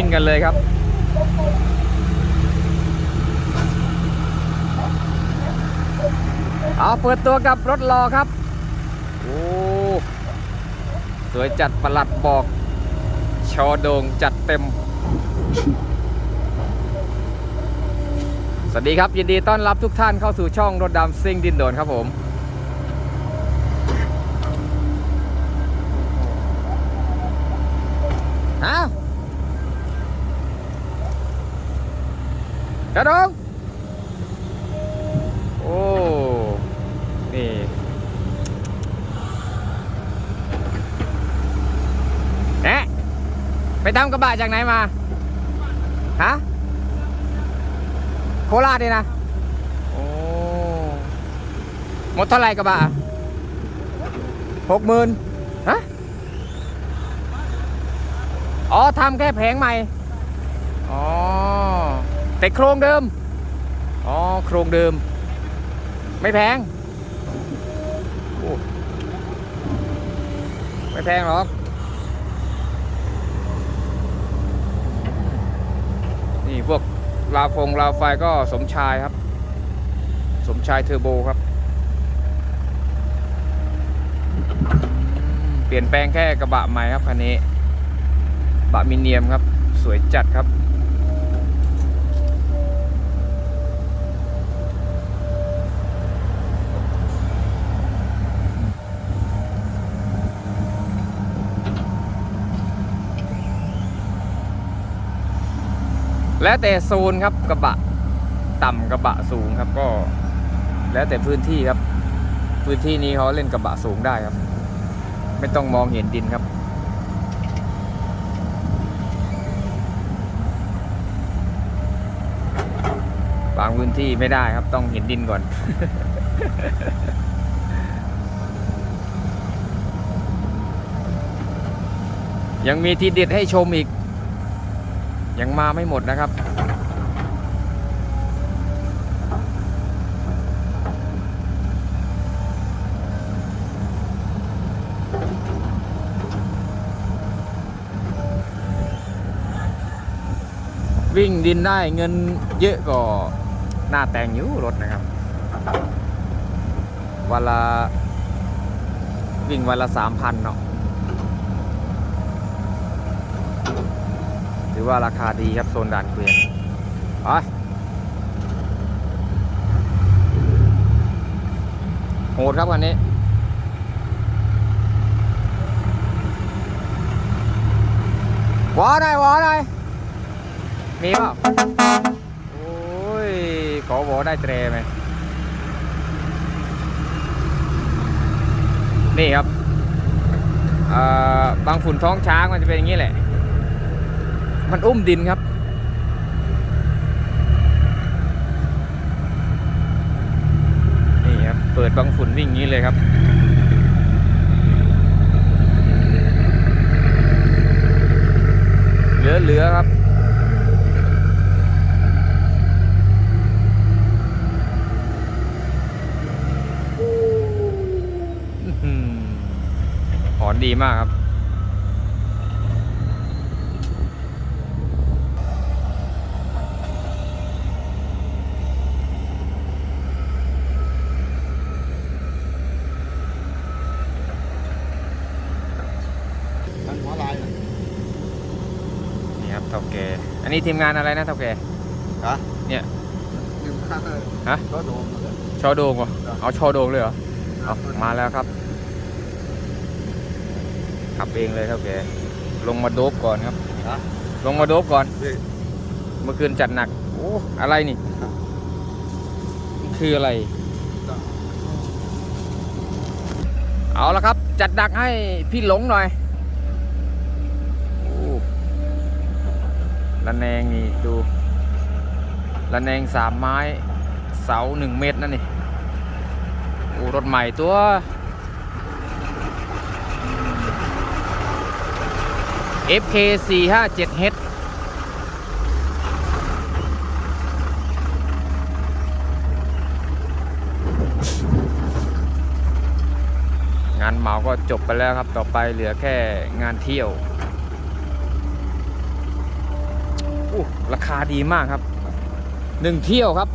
วิ่งกันเลยครับ เอาเปิดตัวกับรถรอครับ โอ้สวยจัดประหลัดบอก ชอโดงจัดเต็ม สวัสดีครับ ยินดีต้อนรับทุกท่านเข้าสู่ช่องรถดำซิ่งดินโดนครับผมฮะกะดงโอ้ นี่แนะไปทำกระบะจากไหนมา ฮะ โคราชนี่นะ โอ้ หมดเท่าไหร่กระบะหกหมื่นฮะ อ๋อทำแค่แผงใหม่ อ๋อ แต่โครงเดิม อ๋อ โครงเดิม ไม่แพงไม่แพงหรอก นี่พวกลาฟงลาไฟก็สมชายครับ สมชายเทอร์โบครับ เปลี่ยนแปลงแค่กระบะใหม่ครับคันนี้บะมิเนียมครับ สวยจัดครับ แล้วแต่โซนครับกระบะต่ำกระบะสูงครับก็ แล้วแต่พื้นที่ครับ พื้นที่นี้เขาเล่นกระบะสูงได้ครับ ไม่ต้องมองเห็นดินครับ บางพื้นที่ไม่ได้ครับต้องเห็นดินก่อนยังมีทีเด็ดให้ชมอีก ยังมาไม่หมดนะครับ วิ่งดินได้เงินเยอะก็หน้าแต่งอยู่รถนะครับวันละวิ่งวันละสามพันเนาะ ถือว่าราคาดีครับโซนด่านเกวียนไปโหดครับคันนี้วอหน่อยวอหนมีเปล่าโอ้ย ขอบอได้เตรไหมนี่ครับเอ่อบางฝุ่นท้องช้างมันจะเป็นอย่างนี้แหละ มันอุ้มดินครับ นี่ครับ เปิดบางฝุ่นวิ่งงี้เลยครับเหลือๆครับอื้อหือหอนดีมากครับ มันหัวลายน่ะ นี่ครับเท่าแกอั นนี้ทีมงานอะไรนะเท่าแกฮะเนี่ยยืมค่าเลยฮะก็โดนเลยชอโดงเหรอครับเอาชอโดงเลยเหรอเอามาแล้วครับ ขับเองเลยเท่าแกลงมาโดบก่อนครับฮะลงมาโดบก่อนนี่เมื่อคืนจัดหนัก โอ้ อะไรนี่ คืออะไร เอาละครับ จัดหนักให้พี่หลงหน่อย โอ้ ระแนงนี่ดูระแนงสามไม้เสาหนึ่งเมตรนั่นนี่อ้รถใหม่ตัว FK 4 5 7 H งานเหมาก็จบไปแล้วครับ ต่อไปเหลือแค่งานเที่ยว ราคาดีมากครับหนึ่งเที่ยวครับ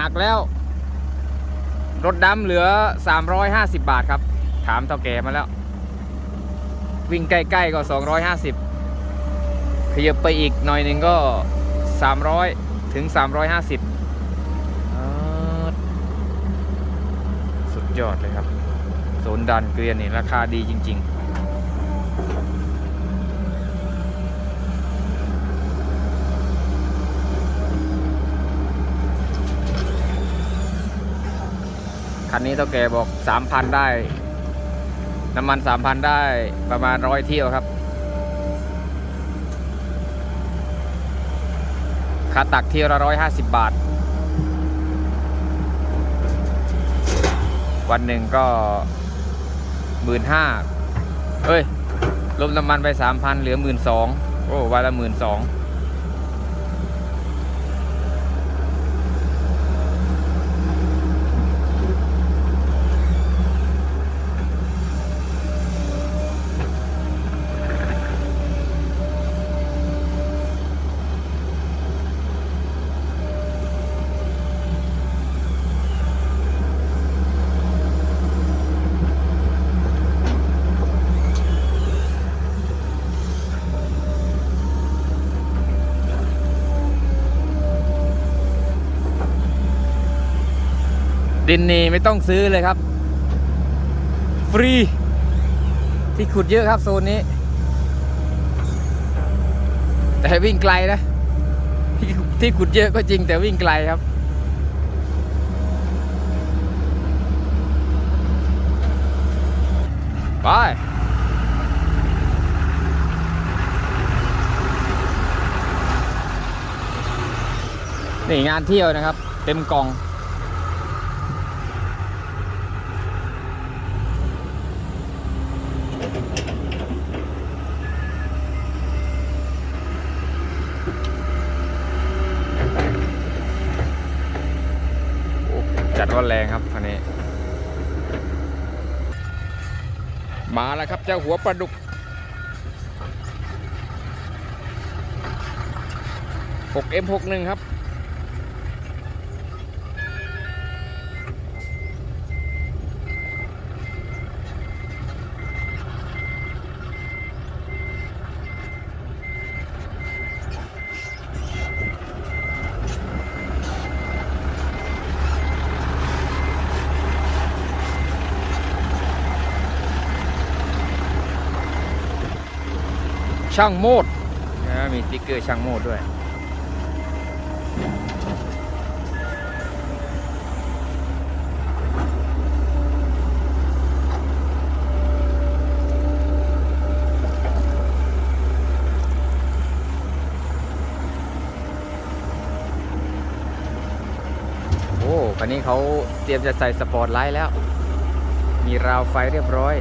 หักแล้ว รถดำเหลือ 350 บาทครับ ถามเท่าแก่มาแล้ว วิ่งใกล้ๆก็ 250ขยับไปอีกหน่อยหนึ่งก็ 300 ถึง 350อ่าสุดยอดเลยครับ โซนดันเกลียนนี่ราคาดีจริง ๆ คันนี้เท่าแกบอก 3,000 ได้ น้ำมัน 3,000 ได้ประมาณร้อยเที่ยวครับค่าตักเที่ยวละร้อยห้าสิบบาท วันหนึ่งก็หมื่นห้าเอ้ยลมน้ำมันไปสามพันเหลือหมื่นสองโอ้วันละหมื่นสอง ดินนี่ไม่ต้องซื้อเลยครับ ฟรี ที่ขุดเยอะครับโซนนี้ แต่วิ่งไกลนะที่ที่ขุดเยอะก็จริงแต่วิ่งไกลครับไปนี่งานเที่ยวนะครับ เต็มกล่อง อ้จัดว่าแรงครับคันนี้ มาแล้วครับเจ้าหัวปลาดุก 6M61 ครับ ช่างโมดนะมีสติ๊กเกอร์ช่างโมดด้วย โอ้คันนี้เขาเตรียมจะใส่สปอร์ตไลท์แล้ว มีราวไฟเรียบร้อย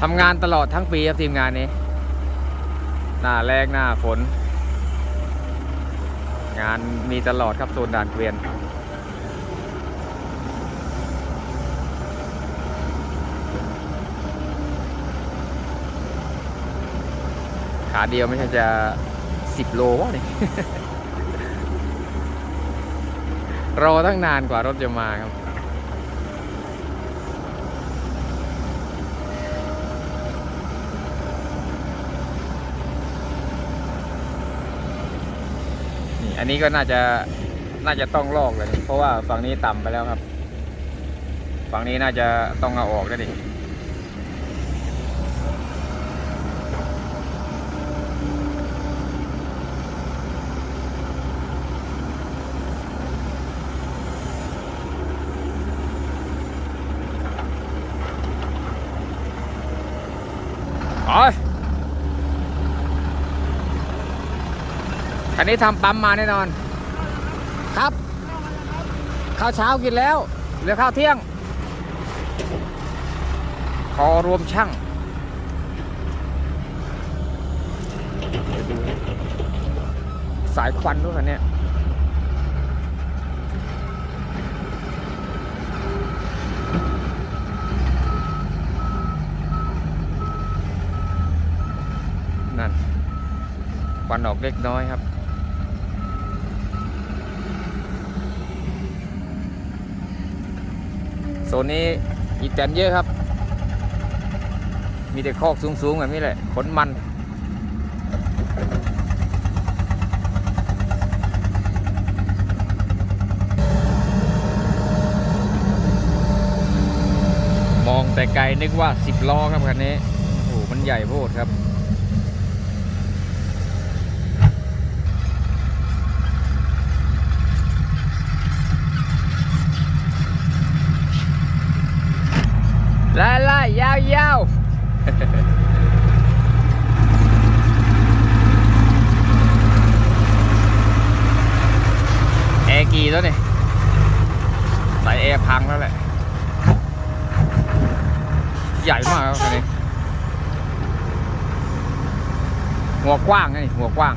ทำงานตลอดทั้งปีครับทีมงานนี้ หน้าแรงหน้าฝน งานมีตลอดครับโซนด่านเกวียน ขาเดียวไม่ใช่จะสิบโลวะนี่รอตั้งนานกว่ารถจะมาครับ อันนี้ก็น่าจะน่าจะต้องลอกเลย เพราะว่าฝั่งนี้ต่ำไปแล้วครับ ฝั่งนี้น่าจะต้องเอาออกแล้วดิ นนี้ทำปั๊มมาแน่นอน ครับ ข้าวเช้ากินแล้วเหลือข้าวเที่ยง ขอรวมช่างสายควันด้วยกันเนี่ยนั่นควันออกเล็กน้อยครับ โซนนี้อีแตนเยอะครับ มีแต่คอกสูงๆแบบนี้แหละขนมัน มองแต่ไกลนึกว่า10ล้อครับคันนี้ โอ้โห มันใหญ่โพดครับ ไล่ไล่ยาวยาว กี่ตัวนี่สายแอร์พังแล้วแหละ ใหญ่มากครับคันนี้ หัวกว้างนะนี่หัวกว้าง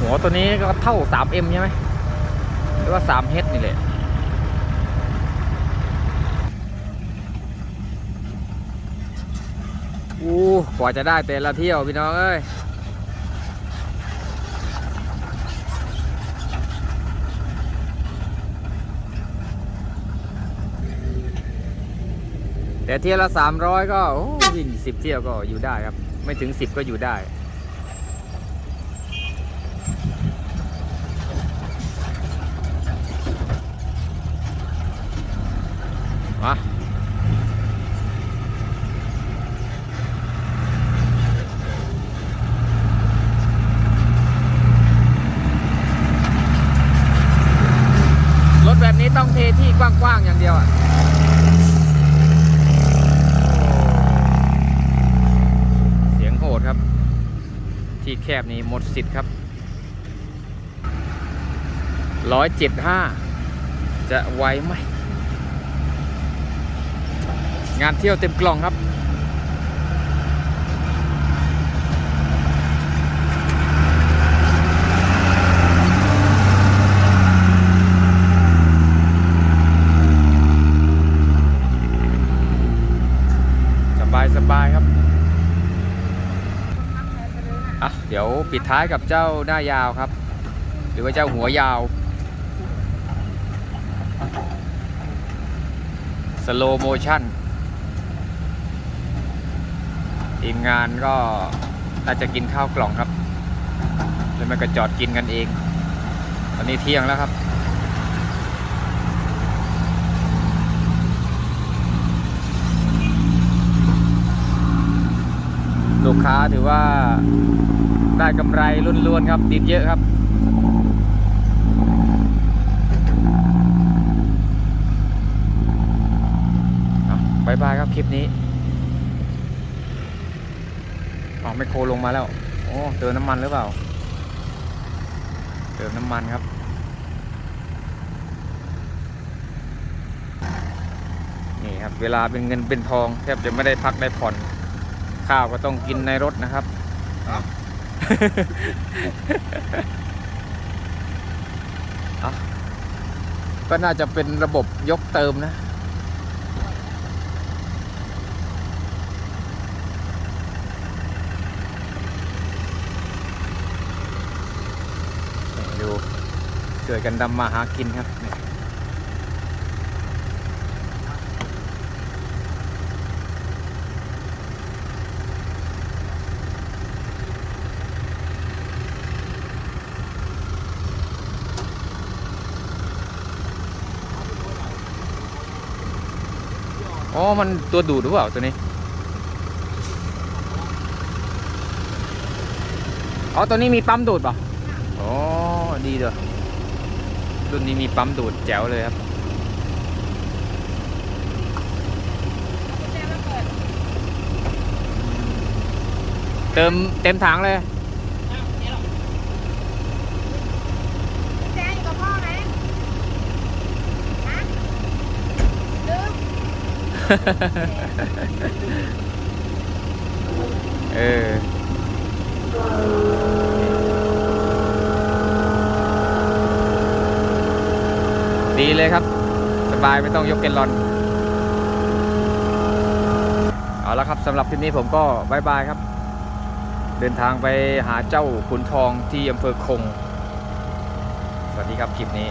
หัวตัวนี้ก็เท่า 3M ใช่ไหมหรือว่า 3H นี่แหละ อู้ กว่าจะได้แต่ละเที่ยวพี่น้องเอ้ยแต่เที่ยวละ300ก็โอ้วิ่ง10เที่ยวก็อยู่ได้ครับ ไม่ถึง10ก็อยู่ได้มารถแบบนี้ต้องเทที่กว้างๆอย่างเดียวอะ เสียงโหดครับ ที่แคบนี้หมดสิทธิ์ครับร้อยเจ็ดห้าจะไวไหม งานเที่ยวเต็มกล่องครับสบาย สบายครับ อะเดี๋ยวปิดท้ายกับเจ้าหน้ายาวครับ หรือว่าเจ้าหัวยาว สโลโมชั่นทีมงานก็น่าจะกินข้าวกล่องครับ แล้วมันก็จอดกินกันเอง ตอนนี้เที่ยงแล้วครับ ลูกค้าถือว่าได้กำไรล้วนๆครับดินเยอะครับเอาบายบายครับคลิปนี้ออกไมโครลงมาแล้ว โอ้เติมน้ำมันหรือเปล่า เติมน้ำมันครับ นี่ครับ เวลาเป็นเงินเป็นทอง แทบจะไม่ได้พักได้ผ่อน ข้าวก็ต้องกินในรถนะครับครับเอาก็น่าจะเป็นระบบยกเติมนะนี่ดูช่วยกันดำมาหากินครับ อ๋อ มันตัวดูดหรือเปล่าตัวนี้ อ๋อ ตัวนี้มีปั๊มดูดป่ะอ๋อ ดีเด้อรุ่นนี้มีปั๊มดูดแจ๋วเลยครับ เติมเต็มถังเลย แจอยู่กับพ่อไหมฮะลืม เออดีเลยครับ สบายไม่ต้องยกเกลลอน เอาละครับสำหรับคลิปนี้ผมก็บายบายครับ เดินทางไปหาเจ้าขุนทองที่อำเภอคง สวัสดีครับคลิปนี้